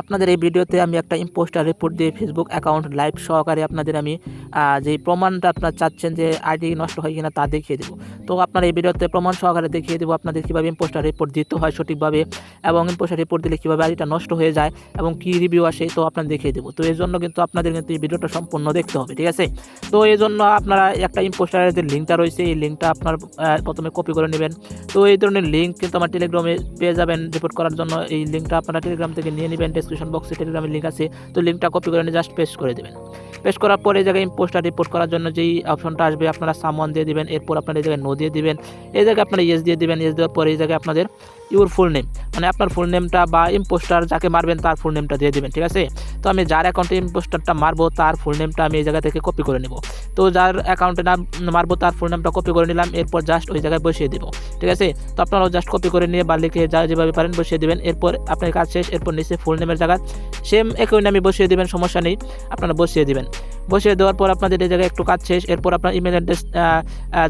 আপনাদের এই ভিডিওতে আমি একটা ইম্পোস্টার রিপোর্ট দিয়ে ফেসবুক অ্যাকাউন্ট লাইভ সহকারে আপনাদের আমি যে প্রমাণটা আপনারা চাচ্ছেন যে আইডি নষ্ট হয় কিনা তা দেখিয়ে দেবো। তো আপনার এই ভিডিওতে প্রমাণ সহকারে দেখিয়ে দেবো আপনাদের কীভাবে ইম্পোস্টার রিপোর্ট দিতে হয় সঠিকভাবে এবং ইম্পোস্টার রিপোর্ট দিলে কীভাবে আইডিটা নষ্ট হয়ে যায় এবং কী রিভিউ আসে তো আপনার দেখিয়ে দেবো। তো এই জন্য কিন্তু আপনাদের কিন্তু এই ভিডিওটা সম্পূর্ণ দেখতে হবে, ঠিক আছে? তো এই জন্য আপনারা একটা ইম্পোস্টারের যে লিঙ্কটা রয়েছে, এই লিঙ্কটা আপনার প্রথমে কপি করে নেবেন। তো এই ধরনের লিঙ্ক কিন্তু আমার টেলিগ্রামে পেয়ে যাবেন রিপোর্ট করার জন্য। এই লিঙ্কটা আপনারা টেলিগ্রাম থেকে নিয়ে নেবেন ডিসক্রিপশন বক্সে টেলিগ্রামের লিঙ্ক আছে, তো লিঙ্কটা কপি করে নিয়ে জাস্ট পেস্ট করে দেবেন। পেস্ট করার পরে এই জায়গায় পোস্টটা রিপোর্ট করার জন্য যেই অপশনটা আসবে, আপনারা সামন দিয়ে দেবেন, এরপর আপনারা এই জায়গায় নো দিয়ে দেবেন। এই জায়গায় আপনারা ইয়েস দিয়ে দেবেন ইয়েস দেওয়ার পরে এই জায়গায় আপনাদের ইউর ফুল নেম। মানে আপনার ফুল নেমটা বা ইম্পোস্টার যাকে মারবেন তার ফুল নেমটা দিয়ে দেবেন, ঠিক আছে? তো আমি যার অ্যাকাউন্টে ইম্পোস্টারটা মারবো, তার ফুল নেমটা আমি এই জায়গা থেকে কপি করে নেব। তো যার অ্যাকাউন্টে নাম মারবো, তার ফুল নেমটা কপি করে নিলাম, এরপর জাস্ট ওই জায়গায় বসিয়ে দেবো, ঠিক আছে? তো আপনারাও জাস্ট কপি করে নিয়ে বা লিখে যা যেভাবে পারেন বসিয়ে দেবেন, এরপর আপনার কাজ শেষ, এরপর নিচে ফুল নেমের জায়গায় সেম একই নামে বসিয়ে দেবেন, সমস্যা নেই, আপনারা বসিয়ে দেবেন। বসিয়ে দেওয়ার পর আপনাদের এই জায়গায় একটু কাজ শেষ, এরপর আপনার ইমেল অ্যাড্রেস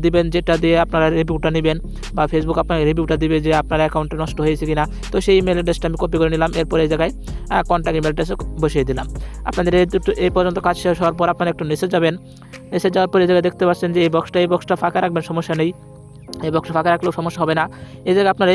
দিবেন, যেটা দিয়ে আপনারা রিভিউটা নেবেন, বা ফেসবুক আপনার রিভিউটা দিবে যে আপনার অ্যাকাউন্টে নষ্ট হয়েছে কিনা, তো সেই ইমেল অ্যাড্রেসটা আমি কপি করে নিলাম, এরপর এই জায়গায় কন্ট্যাক্ট ইমেল অ্যাড্রেস বসিয়ে দিলাম। আপনাদের এই পর্যন্ত কাজ শেষ হওয়ার পর আপনারা একটু নিচে যাবেন। নিচে যাওয়ার পর এই জায়গায় দেখতে পাচ্ছেন যে এই বক্সটা এই বক্সটা ফাঁকা রাখবেন, সমস্যা নেই। এই বক্স ফাঁকা রাখলেও সমস্যা হবে না। এই জায়গায় আপনার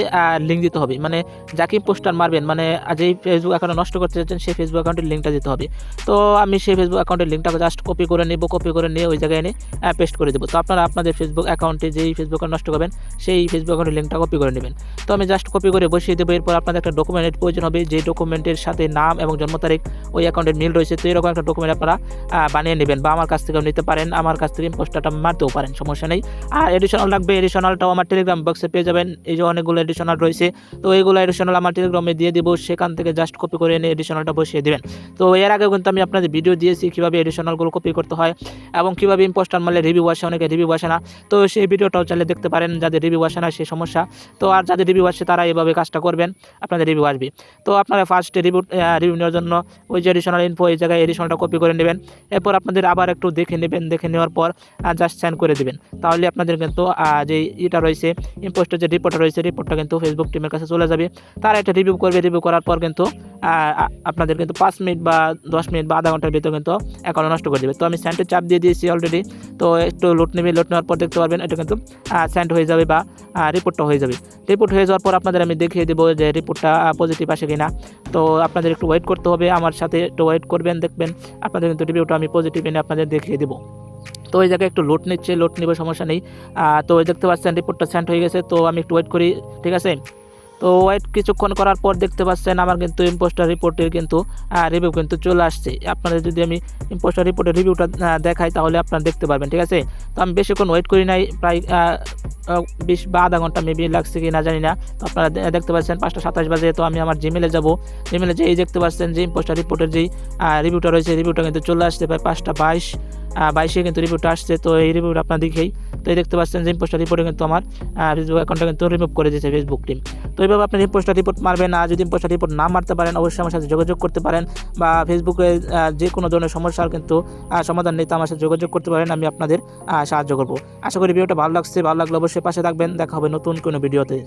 লিঙ্ক দিতে হবে। মানে যাকে পোস্টার মারবেন মানে যেই ফেসবুক অ্যাকাউন্ট নষ্ট করতে চাচ্ছেন সেই ফেসবুক অ্যাকাউন্টের লিঙ্কটা দিতে হবে। তো আমি সেই ফেসবুক অ্যাকাউন্টের লিঙ্কটাকে জাস্ট কপি করে নেব কপি করে নিয়ে ওই জায়গায় এনে পেস্ট করে দেবো। তো আপনারা আপনাদের ফেসবুক অ্যাকাউন্টে যেই ফেসবুক অ্যাকাউন্ট নষ্ট করবেন, সেই ফেসবুক অ্যাকাউন্টের লিঙ্কটা কপি করে নেবেন। তো আমি জাস্ট কপি করে বসিয়ে দেবো। এরপর আপনাদের একটা ডকুমেন্টের প্রয়োজন হবে। যে ডকুমেন্টের সাথে নাম এবং জন্ম তারিখ, ওই অ্যাকাউন্টের মিল রয়েছে। তো এরকম একটা ডকুমেন্ট আপনারা বানিয়ে নেবেন বা আমার কাছ থেকেও নিতে পারেন। আমার কাছ থেকে পোস্টারটা মারতেও পারেন, সমস্যা নেই। আর এডিশনাল লাগবে এডিশনালটাও আমার টেলিগ্রাম বক্সে পেয়ে যাবেন। এই যে অনেকগুলো এডিশনাল রয়েছে। তো এইগুলো এডিশনাল আমার টেলিগ্রামে দিয়ে দিব। সেখান থেকে জাস্ট কপি করে এনে এডিশনালটা বসিয়ে দেবেন। তো এর আগে কিন্তু আমি আপনাদের ভিডিও দিয়েছি কীভাবে এডিশনালগুলো কপি করতে হয় এবং কীভাবে ইম্পোস্টার মারলে রিভিউ আসে, অনেকে রিভিউ আসে না। তো সেই ভিডিওটাও চাইলে দেখতে পারেন, যাদের রিভিউ আসে না সেই সমস্যা। তো আর যাদের রিভিউ আসে তারা এইভাবে কাজটা করবেন, আপনাদের রিভিউ আসবে। তো আপনারা ফার্স্টে রিভিউ রিভিউ নেওয়ার জন্য ওই যে এডিশনাল ইনফো এই জায়গায় এডিশনালটা কপি করে নেবেন। এরপর আপনাদের আবার একটু দেখে নেবেন, দেখে নেওয়ার পর জাস্ট সেন্ড করে দেবেন। তাহলে আপনাদের কিন্তু যে এটা রয়েছে ইম্পোস্টের যে রিপোর্টটা রয়েছে রিপোর্টটা কিন্তু ফেসবুক টিমের কাছে চলে যাবে। তারা একটা রিভিউ করবে রিভিউ করার পর কিন্তু আপনাদের কিন্তু পাঁচ মিনিট বা দশ মিনিট বা আধা ঘণ্টার ভিতরে কিন্তু অ্যাকাউন্ট নষ্ট করে দেবে। তো আমি স্যান্ডের চাপ দিয়ে দিয়েছি অলরেডি তো একটু লোড নেবে লোট নেওয়ার পর দেখতে পারবেন, এটা কিন্তু স্যান্ড হয়ে যাবে বা রিপোর্টটা হয়ে যাবে। রিপোর্ট হয়ে যাওয়ার পর আপনাদের আমি দেখিয়ে দেবো যে রিপোর্টটা পজিটিভ আসে কিনা। তো আপনাদের একটু ওয়েট করতে হবে, আমার সাথে একটু ওয়েট করবেন, দেখবেন, আপনাদের কিন্তু রিভিউটা আমি পজিটিভ এনে আপনাদের দেখিয়ে দেবো। তো ওই জায়গায় একটু লোড নিচ্ছে লোড নেবে, সমস্যা নেই। তো ওই দেখতে পাচ্ছেন রিপোর্টটা সেন্ড হয়ে গেছে, তো আমি একটু ওয়েট করি, ঠিক আছে? তো ওয়েট কিছুক্ষণ করার পর দেখতে পাচ্ছেন, আমার কিন্তু ইম্পোস্টার রিপোর্টের কিন্তু রিভিউ কিন্তু চলে আসছে। আপনাদের যদি আমি ইম্পোস্টার রিপোর্টের রিভিউটা দেখাই, তাহলে আপনারা দেখতে পারবেন, ঠিক আছে? তো আমি বেশিক্ষণ ওয়েট করি নাই, প্রায় বিশ বা আধা ঘণ্টা মেবি লাগছে কি না জানি না। তো আপনারা দেখতে পাচ্ছেন, পাঁচটা সাতাশ বাজে, তো আমি আমার জিমেলে যাব। জিমেলে যেই দেখতে পাচ্ছেন যে ইম্পোস্টার রিপোর্টের যেই রিভিউটা রয়েছে রিভিউটা কিন্তু চলে আসছে, প্রায় পাঁচটা বাইশ। বাইশে কিন্তু রিভিউটা আসছে, তো এই রিভিউটা আপনার দেখেই, তো এই দেখতে পাচ্ছেন যে ইম্পোস্টার রিপোর্টে কিন্তু আমার ফেসবুক অ্যাকাউন্টটা কিন্তু রিমুভ করে দিয়েছে ফেসবুক টিম তো এইভাবে আপনি ইম্পোস্টার রিপোর্ট মারবেন আর যদি ইম্পোস্টার রিপোর্ট না মারতে পারেন, অবশ্যই আমার সাথে যোগাযোগ করতে পারেন বা ফেসবুকে যে কোনো ধরনের সমস্যার কিন্তু সমাধান নেই, তো আমার সাথে যোগাযোগ করতে পারেন, আমি আপনাদের সাহায্য করব। আশা করি ভিডিওটা ভালো লাগছে, ভালো লাগলে অবশ্যই পাশে থাকবেন, দেখা হবে নতুন কোনো ভিডিওতে।